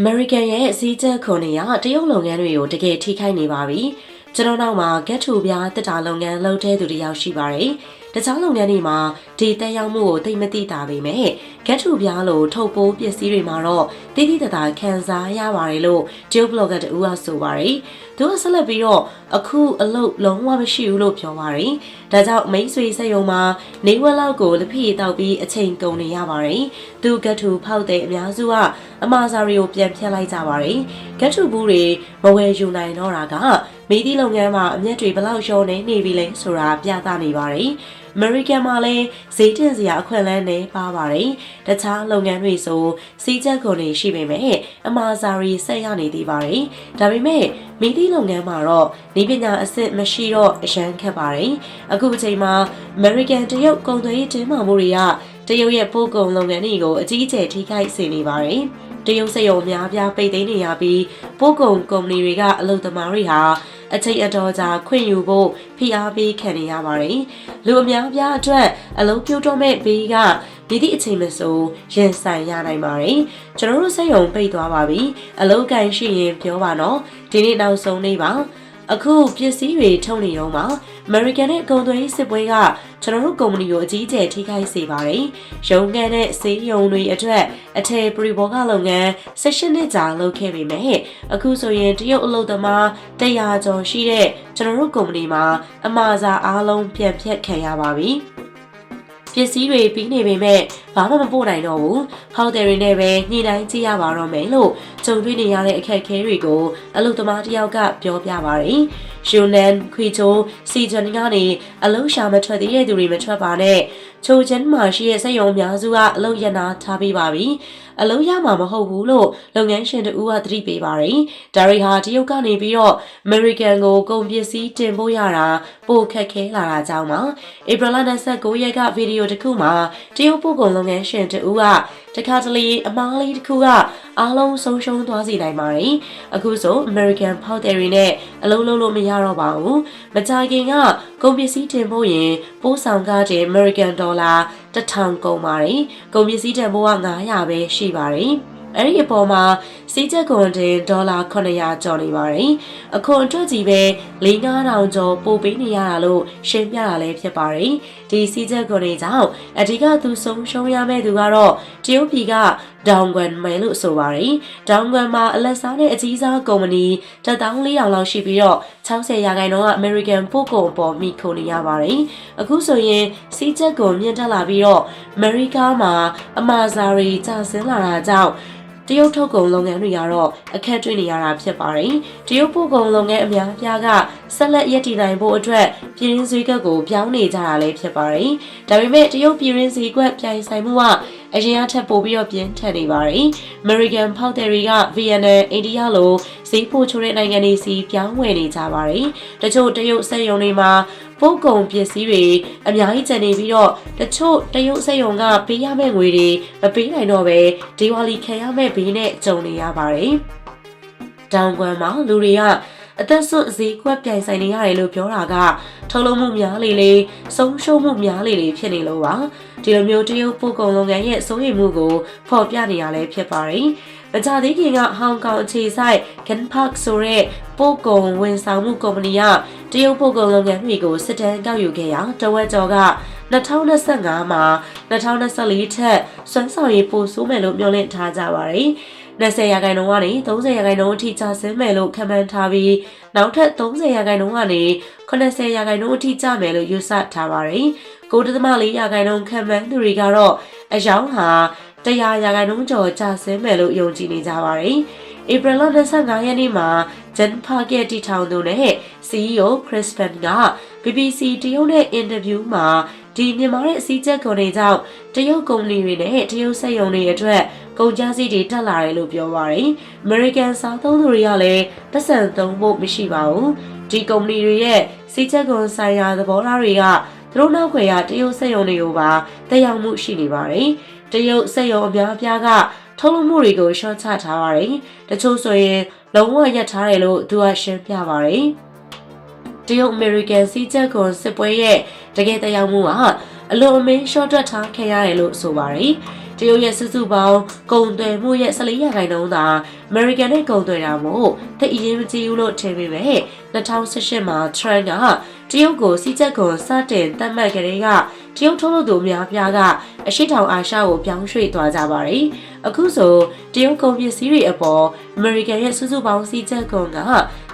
American ရဲ့အစည်းအချက်ခွန်တွေကတရုတ်လုပ်ငန်းတွေကိုတကယ်ထိခိုက်နေပါပြီ။ကျွန်တော်နောက်မှာကက်ထူပြားတက်တာလုပ်ငန်းလုပ်တဲ့သူတယောက်ရှိပါတယ်။တခြားလုပ်ငန်းတွေမှာဒီတက်ရောက်မှုကိုသိမသိတာပေမဲ့ကက်ထူပြားလိုထုတ်ပိုးပစ္စည်းတွေမှာတော့တိတိတသာခံစားရပါတယ်လို့တရုတ်ဘလော့ဂါတူကဆိုပါတယ်။သူကဆက်လက်ပြီးတော့အခုအလုပ်လုံးဝမရှိဘူးလို့ပြောပါတယ်။ဒါကြောင့်မိတ်ဆွေစက်ယုံမှာနေဝက်လောက်ကိုလက်ဖြစ်တောက်ပြီးအချိန်ကုန်နေရပါတယ်။သူကက်ထူဖောက်တဲ့အများစုကအမာစာရီကိုပြန်ဖြတ်လိုက်ကြပါတယ်။ကက်ထူဘူးတွေမဝယ်ယူနိုင်တော့တာကမီဒီလုပ်ငန်းမှာအမျက်တွေဘလောက်ရှော့နေနေပြီလဲဆိုတာပြသနေပါတယ်။ American မှာလည်းဈေးတင်စရာအခွင့်အလမ်းနဲ့ပါပါတယ်။တခြားလုပ်ငန်းတွေဆိုစီးချက်ကုန်တွေရှိပေမဲ့အမာစာရီဆက်ရနေသေးပါတယ်။ဒါပေမဲ့မီဒီလုပ်ငန်းမှာတော့ဤပညာအဆင့်မရှိတော့အရန်ခက်ပါတယ်။အခုအချိန်မှာ American တရုတ်ကုန်သွယ်ရေးတင်းမာမှုတွေကတရုတ်ရဲ့ပို့ကုန်လုပ်ငန်းတွေကိုအကြီးအကျယ်ထိခိုက်စေနေပါတယ်။တရုတ်စက်ရုံအများပြားပိတ်သိမ်းနေရပြီးပို့ကုန်ကုမ္ပဏီတွေကအလုပ်သမားတွေဟာအချိန်အတော်ကြာခွင့်ယူဖို့ဖိအားပေးခံနေရပါတယ်။လူအများပြားအတွက်အလုံးပြုတ်တော့မဲ့ဘေးကဒီသည့်အချိန်မဆိုရင်ဆိုင်ရနိုင်ပါတယ်။ကျွန်တော်တို့စက်ရုံပိတ်သွားပါပြီ။အလုံးကန်ရှိရင်ပြောပါနော်။ဒီနေ့နောက်ဆုံးနေ့ပါ။ အခုပစ္စည်းတွေထုတ်နေတော့မှာ American နဲ့ကုန်သွယ်ရေးစစ်ပွဲကကျွန်တော်တို့ကုမ္ပဏီကိုအကြီးအကျယ်ထိခိုက်စေပါတယ်။ရုံးခန်းနဲ့စေးရုံတွေအတွက်အထည်ပရိဘောဂလုပ်ငန်း16နှစ်ကြာလုပ်ခဲ့ပေမဲ့အခုဆိုရင်တရုတ်အလုပ်သမား100ကျော်ရှိတဲ့ကျွန်တော်တို့ကုမ္ပဏီမှာအမှားစာအားလုံးပြန်ဖြတ်ခံရပါပြီ။ ပစ္စည်းတွေပြီးနေပေမဲ့ဘာမှမပို့နိုင်တော့ဘူး။ဟောက်တယ်တွေနဲ့ပဲညှိနှိုင်းကြည့်ရပါတော့မယ်လို့ကြုံတွေ့နေရတဲ့အခက်အခဲတွေကိုအလုပ်သမားတစ်ယောက်ကပြောပြပါရယ်။ယူနန်ခွေချိုစီဂျန်ကနေအလုပ်ရှာမထွက်သေးတဲ့သူတွေမထွက်ပါနဲ့။ချိုချန်မှာရှိတဲ့စက်ရုံအများစုကအလုပ်ရနာထားပေးပါပြီ။ အလုပ်ရမှာမဟုတ်ဘူးလို့လုပ်ငန်းရှင်တို့ကသတိပေးပါရယ်။ဒါရီဟာတရုတ်ကနေပြီးတော့ American ကိုကုန်ပစ္စည်းတင်ပို့ရတာပိုခက်ခဲလာတာကြောင့်ပါ။ဧပြီလ29ရက်ကဗီဒီယိုတစ်ခုမှာတရုတ်ပို့ကုန်လုပ်ငန်းရှင်တို့ကတခါတလေအမားလေးတစ်ခုကအားလုံးဆုံးရှုံးသွားစေနိုင်ပါတယ်။အခုဆို American ဖောက်တယ်တွေနဲ့အလုံးလုံးလို့မရတော့ပါဘူး။မကြခင်ကကုန်ပစ္စည်းတင်ဖို့ရင်ပို့ဆောင်ကားတဲ့ American ဒေါ်လာ 1000ကုန်ပါတယ်။ကုန်ပစ္စည်းတန်ဖိုးက900ပဲရှိပါတယ်။အဲ့ဒီအပေါ်မှာစီးချက်ကွန်တင်ဒေါ်လာ900ကျော်နေပါတယ်။အခွန်အတွက်ကြီးပဲ4-5000ကျော်ပို့ပေးနေရတာလို့ရှင်းပြတာလည်းဖြစ်ပါတယ်။ဒီစီးချက်ကွန်တွေကြောင့်အဓိကသူဆုံးရှုံးရမယ့်သူကတော့တရုတ်ပြည်ကဒေါန်ဂွမ်မယ်လို့ဆိုပါတယ်။ဒေါန်ဂွမ်မှာအလက်စားနဲ့အကြီးစားကုမ္ပဏီ14000လောက်ရှိပြီးတော့60ရာခိုင်နှုန်းကအမေရိကန်ပို့ကုန်အပေါ်မိခိုနေရပါတယ်။အခုဆိုရင်စီးချက်ကွန်မြင့်တက်လာပြီးတော့အမေရိကမှာအမာဇာရီကျဆင်းလာတာကြောင့် တရုတ်ထုတ်ကုန်လုပ်ငန်းတွေကတော့အခက်တွေ့နေရတာဖြစ်ပါတယ်။တရုတ်ပို့ကုန်လုပ်ငန်းအများအပြားကဆက်လက်ရည်တည်နိုင်ဖို့အတွက်ပြည်ရင်းစည်းကပ်ကိုပြောင်းနေကြတာလည်းဖြစ်ပါတယ်။ဒါပေမဲ့တရုတ်ပြည်ရင်းစည်းကွက်ပြိုင်ဆိုင်မှုကအရင်အထက်ပိုပြီးတော့ပြင်းထန်နေပါတယ်။ American ဖောက်တယ်တွေက Vietnam, India လို ဈေးပိုချိုးတဲ့နိုင်ငံတွေစီပြောင်းဝယ်နေကြပါတယ်။တချို့တရုတ်စက်ရုံတွေမှာပို့ကုန်ပစ္စည်းတွေအများကြီးကျန်နေပြီးတော့တချို့တရုတ်စက်ရုံကပေးရမယ့်ငွေတွေမပေးနိုင်တော့ပဲဒီဝါလီခံရမယ့်ဘေးနဲ့ကြုံနေရပါတယ်။တောင်ကွမ်မှာလူတွေကအသက်ဆွတ်ဈေးကွက်ပြိုင်ဆိုင်နေရတယ်လို့ပြောတာကထုတ်လုပ်မှုများလေလေဆုံးရှုံးမှုများလေလေဖြစ်နေလို့ပါဒီလိုမျိုးတရုတ်ပို့ကုန်လုပ်ငန်းရဲ့စိုးရိမ်မှုကိုဖော်ပြနေရလဲဖြစ်ပါတယ် မကြသေးခင်ကဟောင်ကောင်အခြေစိုက် Gan Park ဆိုတဲ့ပို့ကုန်ဝန်ဆောင်မှုကုမ္ပဏီကတရုတ်ပို့ကုန်လုပ်ငန်းတွေကိုစစ်တမ်းကောက်ယူခဲ့ရာတဝက်ကျော်က2025မှာ2024ထက်စွမ်းဆောင်ရည်ပိုဆိုးမယ်လို့မျှော်လင့်ထားကြပါတယ်။20ရာခိုင်နှုန်းကနေ30ရာခိုင်နှုန်းအထိကျဆင်းမယ်လို့ခန့်မှန်းထားပြီးနောက်ထပ်30ရာခိုင်နှုန်းကနေ80ရာခိုင်နှုန်းအထိကျမယ်လို့ယူဆထားပါတယ်။9.4ရာခိုင်နှုန်းခန့်မှန်းသူတွေကတော့အယောင်ဟာ 100ရာခိုင်နှုန်းကျော်ကျဆင်းမယ်လို့ယုံကြည်နေကြပါတယ်။ဧပြီလ25ရက်နေ့မှာ Jen Park ရဲ့တီထောင်သူနဲ့ CEO Chris Penn က BBC တရုတ်နဲ့အင်တာဗျူးမှာဒီမြန်မာရဲ့အစည်းအချက်ကုန်တွေကြောင့်တရုတ်ကုမ္ပဏီတွေနဲ့တရုတ်စက်ရုံတွေအတွက်ကုန်ကျစရိတ်တွေတက်လာတယ်လို့ပြောပါရယ်။ American စားသုံးသူတွေကလည်းပတ်စံသုံးဖို့မရှိပါဘူး။ဒီကုမ္ပဏီတွေရဲ့စီးချက်ကုန်ဆိုင်ရာသဘောထားတွေကသူတို့နောက်ခွေရတရုတ်စက်ရုံတွေကိုပါတက်ရောက်မှုရှိနေပါတယ်။ တရုတ်စက်ရုံအများအပြားကထုတ်လုပ်မှုတွေကိုရှော့ချထားပါတယ်။တချို့ဆိုရင်လုံးဝရပ်ထားတယ်လို့သူကရှင်းပြပါတယ်။တရုတ်အမေရိကန်စီးချက်ကွန်စစ်ပွဲရဲ့တကယ်တရားမှုကအလွန်အမင်းရှော့တွက်ထားခဲ့ရတယ်လို့ဆိုပါတယ်။တရုတ်ရဲ့စုစုပေါင်းကုန်သွယ်မှုရဲ့14ရာခိုင်နှုန်းသာ American နဲ့ကုန်သွယ်တာမို့တိတ်အရင်မကြည့်ဘူးလို့ထင်ပေမဲ့2018မှာ Trump ကတရုတ်ကိုစီးကျက်ကွန်စတင်တတ်မှတ်ကြတဲ့က တရုတ်ထုတ်လုပ်သူအများပြားကအရှိတောင်အာရှကိုပြောင်းရွှေ့သွားကြပါတယ်။အခုဆိုတရုတ်ကုန်ပစ္စည်းတွေအပေါ် American ရဲ့စုစုပေါင်းစီးကျက်ကွန်က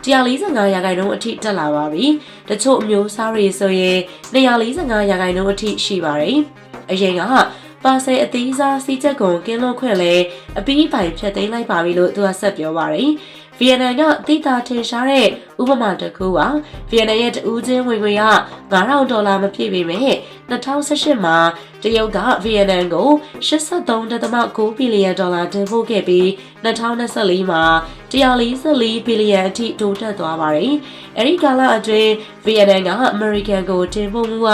145ရာခိုင်နှုန်းအထိတက်လာပါပြီ။တချို့အမျိုးအစားတွေဆိုရင်245ရာခိုင်နှုန်းအထိရှိပါတယ်။အရင်ကပါဆယ်အသေးစားစီးချက်ကွန်ကင်းလွတ်ခွင့်လဲအပီးပိုင်ဖြတ်သိမ်းလိုက်ပါပြီလို့သူကဆက်ပြောပါတယ်။ ဗီယက်နမ်ကတိတာထင်ရှားတဲ့ဥပမာတစ်ခုပါဗီယက်နမ်ရဲ့တဦးချင်းဝင်ငွေက9000ဒေါ်လာမပြည့်ပေမဲ့2018မှာတရုတ်ကဗီယက်နမ်ကို83.9ဘီလီယံဒေါ်လာတင်ပို့ခဲ့ပြီး2024မှာ144ဘီလီယံအထိတိုးတက်သွားပါတယ်။အဲဒီကာလအတွင်းဗီယက်နမ်ကအမေရိကန်ကိုတင်ပို့မှုက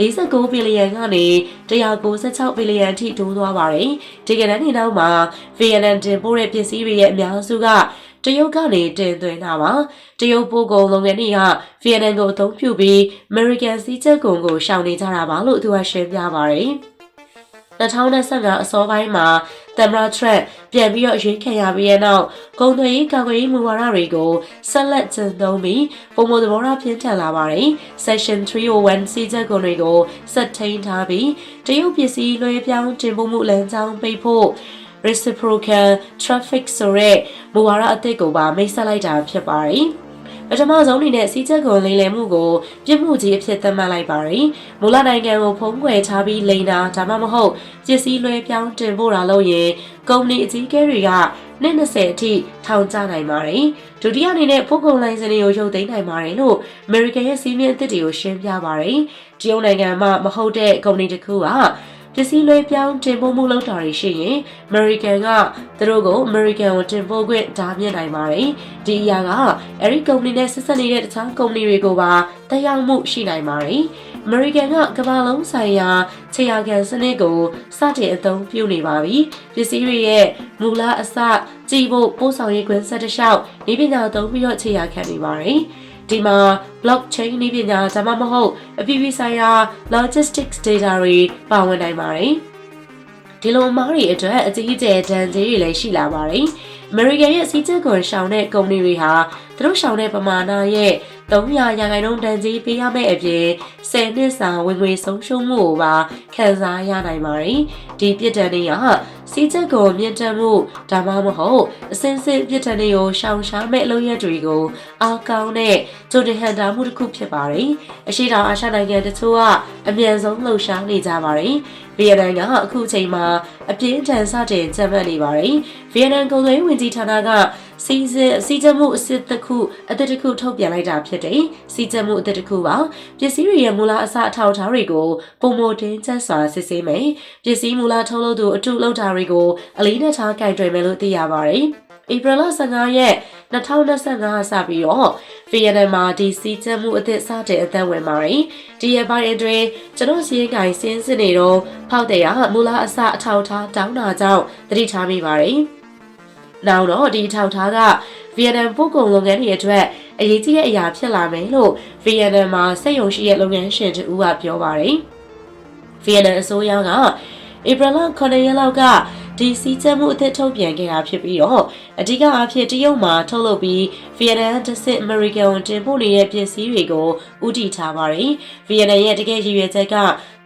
49ဘီလီယံကနေ196ဘီလီယံအထိတိုးသွားပါတယ်။ဒီကနေ့နောက်မှာဗီယက်နမ်တင်ပို့တဲ့ပစ္စည်းတွေရဲ့အများစုက တရုတ်ကနေတင်သွင်းတာပါတရုတ်ပို့ကုန်လုပ်ငန်းတွေကဗီယက်နမ်ကိုအသုံးပြုပြီး American စီးချက်ကုန်ကိုရှောင်နေကြတာပါလို့သူကရှင်းပြပါတယ်2025အစောပိုင်းမှာသမ္မတထရက်ပြန်ပြီးတော့ရွေးခံရပြီးတဲ့နောက်ကုန်သွယ်ရေးကာကွယ်ရေးမူဝါဒတွေကိုဆက်လက်ကျင့်သုံးပြီးပုံမှန်သဘောထားပြင်းထန်လာပါတယ်။ Section 301စီးချက်ကုန်တွေကိုဆက်ထိန်ထားပြီးတရုတ်ပစ္စည်းလွှဲပြောင်းတင်ပို့မှုလမ်းကြောင်းပိတ်ဖို့ reciprocal traffic ဆိုတဲ့မူဝါဒအသစ်ကိုပါမိတ်ဆက်လိုက်တာဖြစ်ပါတယ်။ပထမဆုံးအနေနဲ့စီးချက်ကွန်လိမ်လည်မှုကိုပြစ်မှုကြီးအဖြစ်သတ်မှတ်လိုက်ပါတယ်။မူလနိုင်ငံကိုဖုံးကွယ်ထားပြီးလိမ်တာဒါမှမဟုတ်ပစ္စည်းလွှဲပြောင်းတင်ပို့တာလို့ရင်ကုမ္ပဏီအကြီးအကဲတွေကနှစ်20အထိထောင်ချနိုင်ပါတယ်။ဒုတိယအနေနဲ့ပို့ကုန်လိုင်စင်တွေကိုရုပ်သိမ်းနိုင်ပါတယ်လို့ American ရဲ့စီးမြင့်အသစ်တွေကိုရှင်းပြပါတယ်။တရုတ်နိုင်ငံမှာမဟုတ်တဲ့ကုမ္ပဏီတစ်ခုက ပစ္စည်းလွှဲပြောင်းတင်ပို့မှုလုပ်တာတွေရှိရင် American ကသူတို့ကို American ကိုတင်ပို့ခွင့်ဒါမြင့်နိုင်ပါတယ်။ဒီအရာကအဲဒီကုမ္ပဏီနဲ့ဆက်ဆက်နေတဲ့တခြားကုမ္ပဏီတွေကိုပါတက်ရောက်မှုရှိနိုင်ပါတယ်။ American ကကမ္ဘာလုံးဆိုင်ရာခြေရာခံစနစ်ကိုစတင်အသုံးပြုနေပါပြီ။ပစ္စည်းတွေရဲ့မူလအစကြည့်ဖို့ပို့ဆောင်ရေးကွင်းဆက်တစ်လျှောက်ဤပညာသုံးပြီးတော့ခြေရာခံနေပါတယ်။ ဒီမှာ blockchain နည်းပညာဒါမှမဟုတ်အပြည်ပြည်ဆိုင်ရာ logistics data တွေပါဝင်နိုင်ပါတယ်။ဒီလိုမားတွေအတွက်အကြီးအကျယ်ဒဏ်ကြေးတွေလည်းရှိလာပါတယ်။ American ရဲ့စီးကျက်ကွန်ရှောင်းတဲ့ကုမ္ပဏီတွေဟာသူတို့ရှောင်းတဲ့ပမာဏရဲ့300ရာခိုင်နှုန်းတန်ကြေးပေးရမယ့်အပြင်10နှစ်စာဝင်ငွေဆုံးရှုံးမှုကိုပါခံစားရနိုင်ပါတယ်။ဒီပြစ်ဒဏ်တွေကစီးချက်ကိုမြင့်တက်မှုဒါမှမဟုတ်အစင်းစစ်ပြစ်ဒဏ်တွေကိုရှောင်ရှားမဲ့အလုပ်ရက်တွေကိုအားကောင်းတဲ့ဂျိုဒဟန်တာမှုတစ်ခုဖြစ်ပါတယ်။အရှိတောင်အာရှနိုင်ငံတချို့ကအမြန်ဆုံးလှုပ်ရှားနေကြပါတယ်။ဗီယက်နမ်ကအခုချိန်မှာအပြင်းထန်စတင်ကြံ့မှတ်နေပါတယ်။ဗီယက်နမ်ကုန်သွယ်ရေးဝန်ကြီးဌာနက စီစဉ်စီကျမှုအစစ်တစ်ခုအသစ်တစ်ခုထုတ်ပြန်လိုက်တာဖြစ်တယ်။စီကျမှုအသစ်တစ်ခုပါပစ္စည်းတွေရဲ့မူလအစအထောက်အထားတွေကိုပုံမတင်ချက်စွာစစ်ဆေးမယ်။ပစ္စည်းမူလထုတ်လုပ်သူအထုလုပ်တာတွေကိုအလေးနဲ့ထားကင်တွယ်မယ်လို့သိရပါတယ်။ဧပြီလ15ရက်2025စပြီးတော့ဗီယက်နမ်မှာဒီစီချက်မှုအသစ်စတဲ့အသက်ဝင်ပါတယ်။ဒီရဲ့ပိုင်းအတွင်းကျွန်တော်စီးကိုင်စင်းစစ်နေတော့ဖောက်တဲ့ရမူလအစအထောက်ထားတောင်းတာကြောင့်သတိထားမိပါတယ်။ နောက်တော့ဒီထောက်ထားကဗီယက်နမ်ပို့ကုန်လုပ်ငန်းတွေအတွက်အရေးကြီးတဲ့အရာဖြစ်လာမယ်လို့ဗီယက်နမ်မှာစက်ရုံရှိတဲ့လုပ်ငန်းရှင်တူကပြောပါတယ်။ဗီယက်နမ်အစိုးရကဧပြီလ9ရက်လောက်ကဒီစီးကျမှုအသစ်ထုတ်ပြန်ခဲ့တာဖြစ်ပြီးတော့အဓိကအားဖြင့်တရုတ်မှာထုတ်လုပ်ပြီးဗီယက်နမ်တစ်စစ်အမေရိကန်တင်ပို့နေတဲ့ပစ္စည်းတွေကိုဥတီထားပါတယ်။ဗီယက်နမ်ရဲ့တကယ်ရည်ရွယ်ချက်က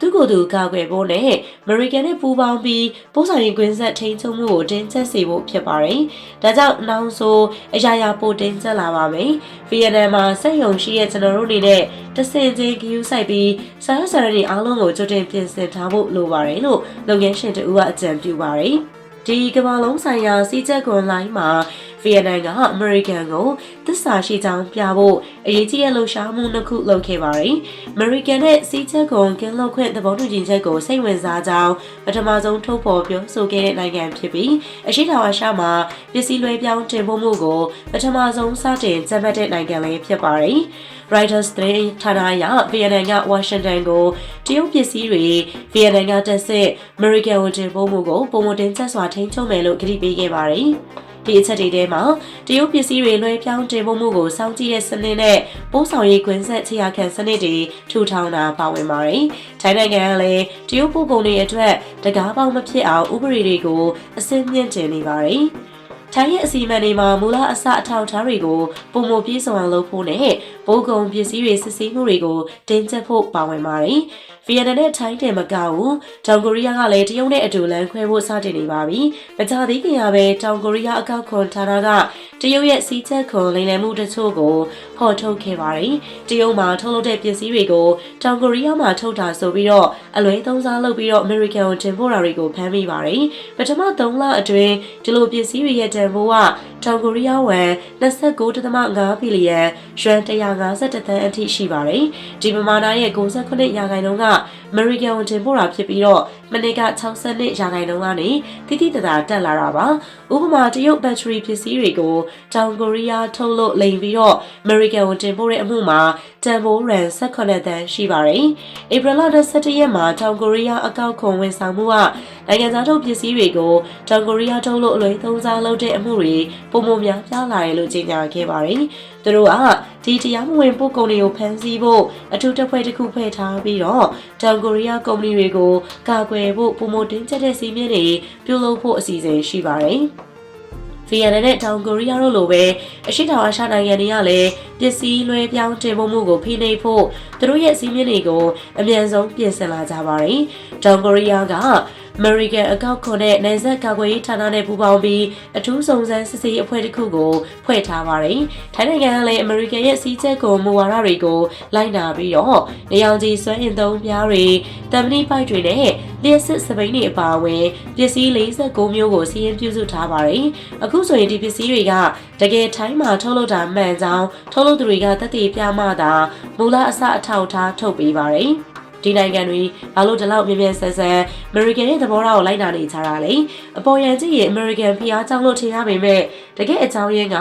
သူ့ကိုယ်သူကာကွယ်ဖို့နဲ့အမေရိကန်နဲ့ပူးပေါင်းပြီးပို့ဆောင်ရေးကွင်းဆက်ထိန်းချုပ်မှုကိုတင်းကျပ်စေဖို့ဖြစ်ပါတယ်။ဒါကြောင့်နောက်ဆိုအရာရာပိုတင်းကျပ်လာပါမယ်။ဗီယက်နမ်မှာစက်ရုံရှိတဲ့ကျွန်တော်တို့အနေနဲ့တဆင်ချင်းဂယူးဆိုင်ပြီးဆရာဆရာတွေအားလုံးကိုကြိုတင်ပြင်ဆင်ထားဖို့လိုပါတယ်လို့လုပ်ငန်းရှင်တူကအကြံပြုပါတယ်။ဒီကမ္ဘာလုံးဆိုင်ရာစီးကျက်ကွန်လိုင်းမှာ ဗီယက်နမ်ကအမေရိကန်ကိုသစ္စာရှိကြောင်းပြဖို့အရေးကြီးတဲ့လှုပ်ရှားမှုနှစ်ခုလုပ်ခဲ့ပါတယ်။အမေရိကန်နဲ့စီးချက်ကွန်ကင်းလောက်ခွင့်သဘောတူညီချက်ကိုစိတ်ဝင်စားကြောင်းပထမဆုံးထုတ်ဖော်ပြောဆိုခဲ့တဲ့နိုင်ငံဖြစ်ပြီးအရှိတောင်အာရှမှာပစ္စည်းလွှဲပြောင်းတင်ပို့မှုကိုပထမဆုံးစတင်ကျင်းပတဲ့နိုင်ငံလည်းဖြစ်ပါတယ်။ Reuters သတင်းဌာနအရဗီယက်နမ်ကဝါရှင်တန်ကိုတရုတ်ပစ္စည်းတွေဗီယက်နမ်ကတက်ဆက်အမေရိကန်ဝန်တင်ပို့မှုကိုပုံမတင်ချက်စွာထိန်းချုပ်မယ်လို့ကြေညာပေးခဲ့ပါတယ်။ ဒီအချက်တွေထဲမှာတရုတ်ပစ္စည်းတွေလွှဲပြောင်းတင်ပို့မှုကိုစောင့်ကြည့်တဲ့စနစ်နဲ့ပို့ဆောင်ရေးကွင်းဆက်ခြေရာခံစနစ်တွေထူထောင်တာပါဝင်ပါတယ်။ထိုင်းနိုင်ငံကလည်းတရုတ်ပို့ကုန်တွေအတွက်တကားပေါက်မဖြစ်အောင်ဥပဒေတွေကိုအစင်းမြင့်တင်နေပါတယ်။ထိုင်းရဲ့အစီအမံတွေမှာမူလအစအထောက်အထားတွေကိုပုံမပြည့်စုံအောင်လုပ်ဖို့နဲ့ဘိုးကုံပစ္စည်းတွေစစ်ဆေးမှုတွေကိုတင်းကျပ်ဖို့ပါဝင်ပါတယ်။ ဗီယက်နမ်နဲ့ထိုင်းတယ်မကဘူးတောင်ကိုရီးယားကလည်းတရုတ်နဲ့အတူလမ်းခွဲဖို့စတင်နေပါပြီ။မကြသေးခင်ကပဲတောင်ကိုရီးယားအကောက်ခွန်ဌာနကတရုတ်ရဲ့စီးချက်ခွန်လိမ်လည်မှုတချို့ကိုဖော်ထုတ်ခဲ့ပါတယ်။တရုတ်မှာထုတ်လုပ်တဲ့ပစ္စည်းတွေကိုတောင်ကိုရီးယားမှာထုတ်တာဆိုပြီးတော့အလွဲသုံးစားလုပ်ပြီးတော့အမေရိကန်ကိုတင်ပို့တာတွေကိုဖမ်းမိပါတယ်။ပထမ3လအတွင်းဒီလိုပစ္စည်းတွေရဲ့တန်ဖိုးကတောင်ကိုရီးယားဝမ်29.5ဘီလီယံရွှန်151သန်းအထိရှိပါတယ်။ဒီပမာဏရဲ့69ရာခိုင်နှုန်းကအမေရိကန်ကိုတင်ပို့တာဖြစ်ပြီးတော့မနေ့က62ရာခိုင်နှုန်းကနေတိတိတသာတက်လာတာပါ။ဥပမာတရုတ်ဘက်ထရီပစ္စည်းတွေကိုတောင်ကိုရီးယားထုတ်လို့လိမ်ပြီးတော့အမေရိကန်ကိုတင်ပို့တဲ့အမှုမှာတန်ဖိုးရန်18သန်းရှိပါတယ်။ဧပြီလ17ရက်မှာတောင်ကိုရီးယားအကောက်ခွန်ဝန်ဆောင်မှုကနိုင်ငံသားထုတ်ပစ္စည်းတွေကိုတောင်ကိုရီးယားထုတ်လို့အလွဲသုံးစားလုပ်တဲ့အမှုတွေပုံမများပြားလာတယ်လို့ကြေညာခဲ့ပါတယ်။သူတို့က ဒီတရားမဝင်ပို့ကုန်တွေကိုဖမ်းဆီးဖို့အထူးတပ်ဖွဲ့တစ်ခုဖွဲ့ထားပြီးတော့တောင်ကိုရီးယားကုမ္ပဏီတွေကိုကာကွယ်ဖို့ပုံမတင်းကျပ်တဲ့စီးမြင့်တွေပြုလုပ်ဖို့အစီအစဉ်ရှိပါတယ်။ဗီယက်နမ်နဲ့တောင်ကိုရီးယားတို့လိုပဲအရှိတောင်အာရှနိုင်ငံတွေကလည်း ပစ္စည်းလွှဲပြောင်းတင်ပို့မှုကိုဖိနှိပ်ဖို့သူတို့ရဲ့စီးမြင့်တွေကိုအမြန်ဆုံးပြင်ဆင်လာကြပါတယ်။တောင်ကိုရီးယားက American အကောက်ခွန်နဲ့နိုင်ဆက်ကာကွယ်ရေးဌာနနဲ့ပူးပေါင်းပြီးအထူးစုံစမ်းစစ်ဆေးအဖွဲ့တစ်ခုကိုဖွဲ့ထားပါတယ်။ထိုင်းနိုင်ငံကလည်း American ရဲ့စီးချက်ကိုမူဝါဒတွေကိုလိုက်နာပြီးတော့နေအောင်ကြီးစွမ်းအင်သုံးပြားတွေတမ်မနီပိုက်တွေနဲ့လျှက်စစ်စပိန်တွေအပါအဝင်ပစ္စည်း49မျိုးကိုစီးရင်ပြုစုထားပါတယ်။အခုဆိုရင်ဒီပစ္စည်းတွေကတကယ်ထိုင်းမှာထုတ်လုပ်တာမှန်ကြောင်းထုတ်လုပ်သူတွေကသက်သေပြမှသာမူလအစအထောက်အထားထုတ်ပေးပါတယ်။ဒီနိုင်ငံတွေဘာလို့ဒီလောက်မြင်မြန်ဆန်ဆန် American ရဲ့သဘောထားကိုလိုက်နာနေကြတာလဲအပေါ်ရန်ကြည့်ရင် American ဖျားကြောင်းလို့ထင်ရပေမဲ့တကယ်အကြောင်းရင်းက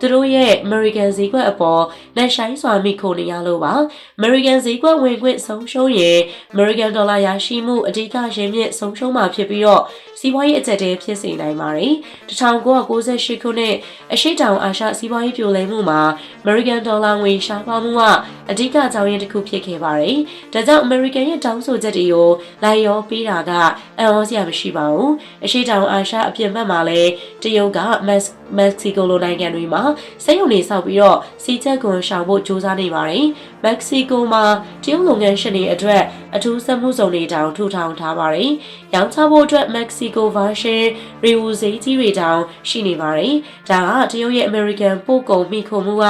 သူတို့ရဲ့ American ဈေးကွက်အပေါ်လက်ဆိုင်စွာမိခိုနေရလို့ပါ American ဈေးကွက်ဝင်ခွင့်ဆုံးရှုံးရင် American ဒေါ်လာရရှိမှုအဓိကရင်းမြစ်ဆုံးရှုံးမှာဖြစ်ပြီးတော့ စီးပွားရေးအကျက်တဲဖြစ်စေနိုင်ပါတယ်1998ခုနှစ်အရှိတောင်အာရှစီးပွားရေးပြိုလဲမှုမှာ American ဒေါ်လာငွေရှားပါမှုကအဓိကအကြောင်းရင်းတစ်ခုဖြစ်ခဲ့ပါတယ်ဒါကြောင့် American ရဲ့တောင်းဆိုချက်တွေကိုလိုက်ရောပေးတာကအံ့ဩစရာမရှိပါဘူးအရှိတောင်အာရှအပြင်ဘက်မှာလည်းတရုတ်ကမက်မက္ကဆီကိုလိုနိုင်ငံတွေမှာစိတ်ယုံနေဆောက်ပြီးတော့စီချက်ကွန်ရှောင်ဖို့ကြိုးစားနေပါတယ်။မက္ကဆီကိုမှာတရုတ်လုပ်ငန်းရှင်တွေအတွက်အထူးစက်မှုစုံတွေတောင်ထူထောင်ထားပါတယ်။ရောင်းချဖို့အတွက်မက္ကဆီကိုဗာရှင်ရီဝူဈေးကြီးတွေတောင်ရှိနေပါတယ်။ဒါကတရုတ်ရဲ့ American ပို့ကုန်မိခုမှုက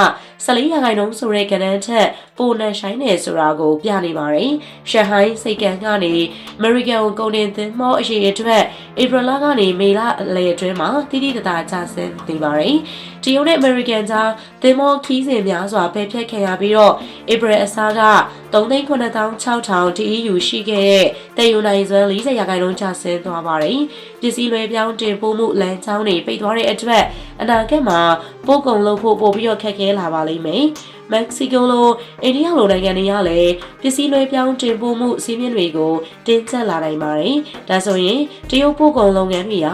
14ရာခိုင်နှုန်းဆိုတဲ့ကဏ္ဍထက်ပိုနှံဆိုင်နေဆိုတာကိုပြနေပါတယ်။ရှန်ဟိုင်းစိတ်ကံကနေ American ကိုကုန်တင်သင်္ဘောအရေးအတွက်ဧပြီလကနေမေလအလယ်အတွင်းမှာတိတိတသာကျဆင်းနေပါတယ်။တရုတ်နဲ့ American ကြားသင်္ဘောခီးစဉ်များစွာဖယ်ဖျက်ခံရပြီးတော့ဧပြီအစားက3,9600 TEU ရှိခဲ့တဲ့တည်ယူနိုင်စွမ်း40ရာခိုင်နှုန်းကျဆင်းသွားပါတယ်။ ပစ္စည်းလွှဲပြောင်းတင်ပို့မှုလမ်းကြောင်းတွေပိတ်သွားတဲ့အတွက်အနာဂတ်မှာပို့ကုန်လုပ်ဖို့ပို့ပြီးတော့ခက်ခဲလာပါလိမ့်မယ်။မက္ကဆီကိုလိုအိန္ဒိယလိုနိုင်ငံတွေကလည်းပစ္စည်းလွှဲပြောင်းတင်ပို့မှုစီးမြင့်တွေကိုတင်းကျပ်လာနိုင်ပါတယ်။ဒါဆိုရင်တရုတ်ပို့ကုန်လုပ်ငန်းတွေက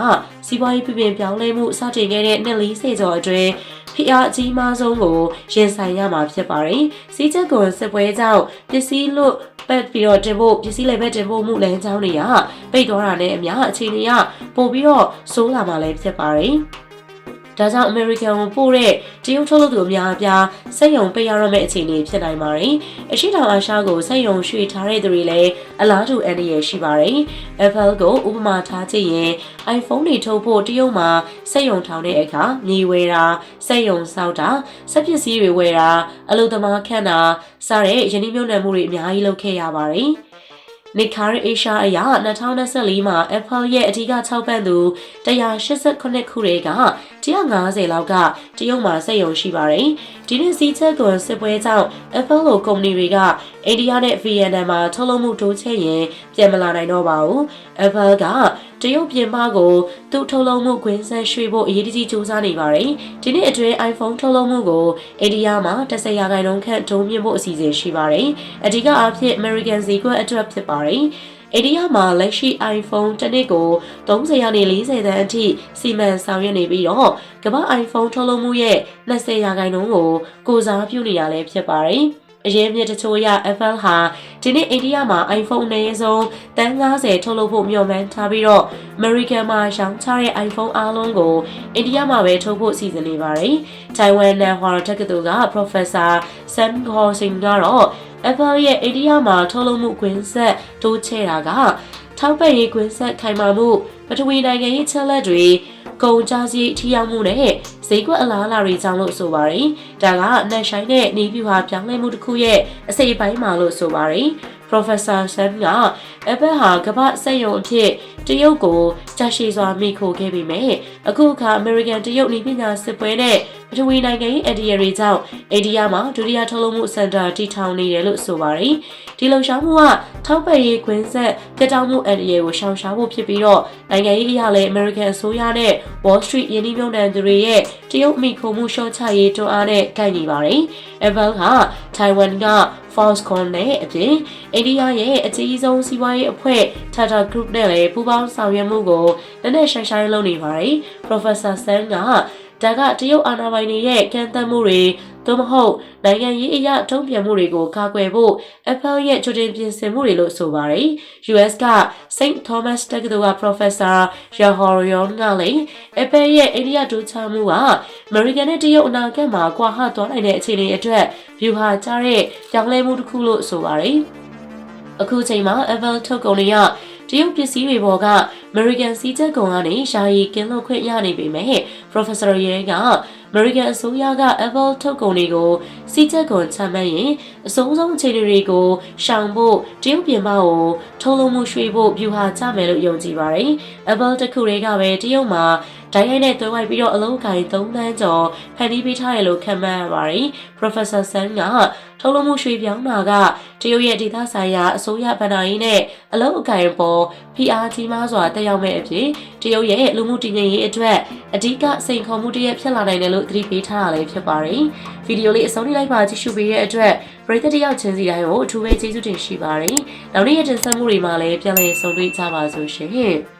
စီးပွားရေးပြပြပြောင်းလဲမှုစတင်ခဲ့တဲ့နှစ်40ကျော်အတွင်း ဖိအားအကြီးမားဆုံးကိုရင်ဆိုင်ရမှာဖြစ်ပါတယ်။စီးချက်ကွန်စစ်ပွဲကြောင့်ပစ္စည်းလွတ်ပတ်ပြီးတော့တင်ဖို့ပစ္စည်းလည်းပဲတင်ဖို့မှုလမ်းကြောင်းတွေကပိတ်သွားတာနဲ့အများအခြေအနေကပို့ပြီးတော့ဆိုးလာမှလည်းဖြစ်ပါတယ်။ ဒါကြောင့် American ကိုပို့တဲ့တရုတ်ထုတ်လုပ်သူအများအပြားစက်ရုံပိတ်ရတော့မယ့်အခြေအနေဖြစ်နိုင်ပါတယ်။အရှိတောင်အာရှကိုစက်ရုံရွှေ့ထားတဲ့သူတွေလည်းအလားတူအန္တရာယ်ရှိပါတယ်။ Apple ကိုဥပမာထားကြည့်ရင် iPhone တွေထုတ်ဖို့တရုတ်မှာစက်ရုံထောင်တဲ့အခါမြေဝယ်တာစက်ရုံစောက်တာစက်ပစ္စည်းတွေဝယ်တာအလုပ်သမားခန့်တာစတဲ့ယင်းနှိမ့်မြုပ်နှံမှုတွေအများကြီးလုပ်ခဲ့ရပါတယ်။ Nikkei Asia အရ2024မှာ Apple ရဲ့အဓိက6ပန့်သူ189ခုတွေက150လောက်ကတရုတ်မှာစက်ရုံရှိပါတယ်။ဒီနေ့စီးချက်ကွန်စစ်ပွဲကြောင့် Apple လိုကုမ္ပဏီတွေက အိန္ဒိယနဲ့ဗီယက်နမ်မှာထုတ်လုပ်မှုတိုးချဲ့ရင်ပြန်မလာနိုင်တော့ပါဘူး။ Apple ကတရုတ်ပြင်ပကိုသူ့ထုတ်လုပ်မှုခွင့်ဆက်ရွှေ့ဖို့အရေးတကြီးစူးစမ်းနေပါတယ်။ဒီနေ့အတွင်း iPhone ထုတ်လုပ်မှုကိုအိန္ဒိယမှာ10ရာခိုင်နှုန်းခန့်တိုးမြင့်ဖို့အစီအစဉ်ရှိပါတယ်။အဓိကအားဖြင့် American ဈေးကွက်အတွက်ဖြစ်ပါတယ်။အိန္ဒိယမှာလက်ရှိ iPhone တစ်နှစ်ကို30ရာနေ40တန်းအထိစီမံဆောင်ရွက်နေပြီးတော့ကမ္ဘာ iPhone ထုတ်လုပ်မှုရဲ့20ရာခိုင်နှုန်းကိုကိုစားပြုနေရလဲဖြစ်ပါတယ်။ အရေးမြစ်တချို့အရ Apple ဟာဒီနေ့အိန္ဒိယမှာ iPhone အနည်းဆုံးတန်း90ထုတ်လုပ်ဖို့မျှော်မှန်းထားပြီးတော့ American မှာရောင်းချတဲ့ iPhone အားလုံးကိုအိန္ဒိယမှာပဲထုတ်ဖို့စီစဉ်နေပါတယ်။ Taiwan နဲ့ဟွာတက္ကသိုလ်က Professor Sam Gosing ကတော့ Apple ရဲ့အိန္ဒိယမှာထုတ်လုပ်မှုကွင်းဆက်တိုးချဲ့တာကထောက်ပံ့ရေးကွင်းဆက်ခိုင်မာမှုပထဝီနိုင်ငံရေးချက်လက်တွေ ကုန်ကြစည်ထိရောက်မှုနဲ့ဈေးကွက်အလားအလာတွေကြောင့်လို့ဆိုပါတယ်။ဒါကနှက်ဆိုင်တဲ့နေပြူဟာပြောင်းလဲမှုတစ်ခုရဲ့အစိပ်ပိုင်းမှာလို့ဆိုပါတယ်။ Professor Sam က Apple ဟာကမ္ဘာစက်ရုံအဖြစ်တရုတ်ကိုကြာရှည်စွာမိခိုခဲ့ပေမဲ့အခုအခါ American တရုတ်နည်းပညာစစ်ပွဲနဲ့ပထဝီနိုင်ငံရေးအန်ဒီယာတွေကြောင့်အိန္ဒိယမှာဒုတိယထုတ်လုပ်မှုစင်တာတည်ထောင်နေတယ်လို့ဆိုပါတယ်။ဒီလှုပ်ရှားမှုကထောက်ပံ့ရေးခွင်းဆက်ပြတ်တောက်မှုအန်ဒီယာကိုရှောင်ရှားဖို့ဖြစ်ပြီးတော့နိုင်ငံရေးအရာလည်း American အစိုးရနဲ့ Wall Street ယင်းနှိမ့်နှံသူတွေရဲ့တရုတ်မိခိုမှုရှော့ချရေးတွန်းအားနဲ့ကိုက်ညီပါတယ်။ Apple က Taiwan က Foxconn နဲ့အပြင်အိန္ဒိယရဲ့အကြီးဆုံးစီးပွားရေးအဖွဲ့ Tata Group နဲ့လည်းပူးပေါင်းဆောင်ရွက်မှုကိုလက်နဲ့ဆိုင်ဆိုင်လုပ်နေပါတယ်။ Professor Sam ကဒါကတရုတ်အာဏာပိုင်တွေရဲ့ကန့်သတ်မှုတွေ သို့မဟုတ်နိုင်ငံရေးအရာထုံ့ပြန်မှုတွေကိုကာကွယ်ဖို့ Apple ရဲ့ကြိုတင်ပြင်ဆင်မှုတွေလို့ဆိုပါတယ်။ US က St. Thomas တက္ကသိုလ်က Professor Yahorion ကလည်း Apple ရဲ့အိန္ဒိယဒုချမှုက American နဲ့တရုတ်အနာဂတ်မှာကွာဟသွားနိုင်တဲ့အခြေအနေအတွက် view ဟာကြားတဲ့ပြောင်းလဲမှုတစ်ခုလို့ဆိုပါတယ်။အခုချိန်မှာ Apple ထုတ်ကုန်တွေကတရုတ်ပစ္စည်းတွေပေါ်က American စီးချက်ကုန်ကနေရှာရီကင်းလွတ်ခွင့်ရနေပေမဲ့ Professor Ye က American အစိုးရက Apple ထုတ်ကုန်တွေကိုစီးချက်ကုန်ချမှတ်ရင်အစိုးဆုံးအခြေအနေတွေကိုရှောင်ဖို့တရုတ်ပြည်မကိုထုတ်လုပ်မှုရွှေ့ဖို့ view ဟာချမယ်လို့ယုံကြည်ပါတယ်။ Apple တခုတည်းကပဲတရုတ်မှာဒိုင်းရိုက်နဲ့သွဲဝိုက်ပြီးတော့အလုံးကိုင်း3တန်းကျော်ဖန်တီးပေးထားရလို့ခံမှန်းရပါတယ်။ Professor Sun ကထုတ်လုပ်မှုရွှေပြောင်းတာကတရုတ်ရဲ့ဒေသဆိုင်ရာအစိုးရဗဏ္ဍာရေးနဲ့အလုံးအကိုင်ပေါ်ဖိအားကြီးမားစွာတက်ရောက်မဲ့အဖြစ်တရုတ်ရဲ့လူမှုတည်ငြိမ်ရေးအတွက်အဓိကစိန်ခေါ်မှုတစ်ရပ်ဖြစ်လာနိုင်တယ်လို့သတိပေးထားတာလည်းဖြစ်ပါတယ်။ဗီဒီယိုလေးအဆုံးထိလိုက်ပါကြည့်ရှုပေးတဲ့အတွက်ပရိသတ်တယောက်ချင်းစီတိုင်းကိုအထူးပဲကျေးဇူးတင်ရှိပါတယ်။နောက်နေ့ရက်တင်ဆက်မှုတွေမှာလည်းပြန်လည်ဆုံတွေ့ကြပါစို့ရှင်။